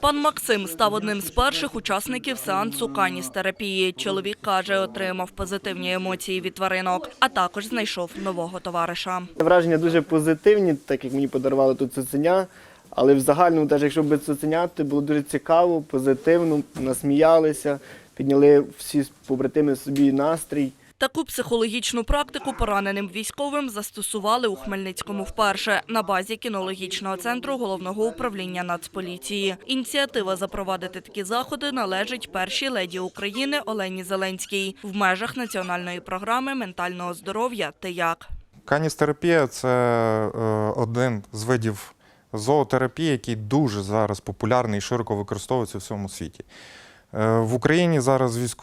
Пан Максим став одним з перших учасників сеансу каністерапії. Чоловік каже, отримав позитивні емоції від тваринок, а також знайшов нового товариша. Враження дуже позитивні, так як мені подарували тут цуценя. Але в загальному, навіть якщо без цуценят, то було дуже цікаво, позитивно, насміялися, підняли всі побратими собі настрій. Таку психологічну практику пораненим військовим застосували у Хмельницькому вперше на базі кінологічного центру головного управління Нацполіції. Ініціатива запровадити такі заходи належить першій леді України Олені Зеленській в межах національної програми ментального здоров'я «Ти як?». Каністерапія це е, один з видів зоотерапії, який дуже зараз популярний і широко використовується у всьому світі. Е, В Україні зараз в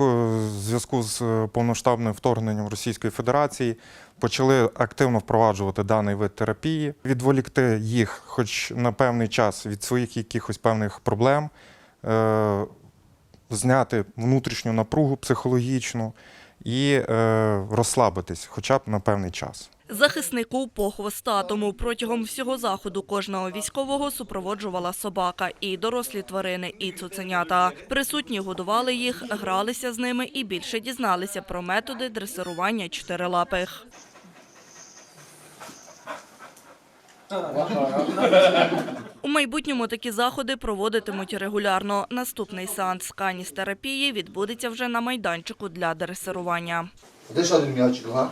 зв'язку з е, повноштабним вторгненням Російської Федерації почали активно впроваджувати даний вид терапії, відволікти їх, хоч на певний час, від своїх якихось певних проблем, е, зняти внутрішню напругу психологічну і розслабитись, хоча б на певний час. Захиснику по хвостатому протягом всього заходу кожного військового супроводжувала собака і дорослі тварини, і цуценята. Присутні годували їх, гралися з ними і більше дізналися про методи дресирування чотирилапих. У майбутньому такі заходи проводитимуть регулярно. Наступний сеанс каністерапії відбудеться вже на майданчику для дресирування. Де ще один м'ячик, га?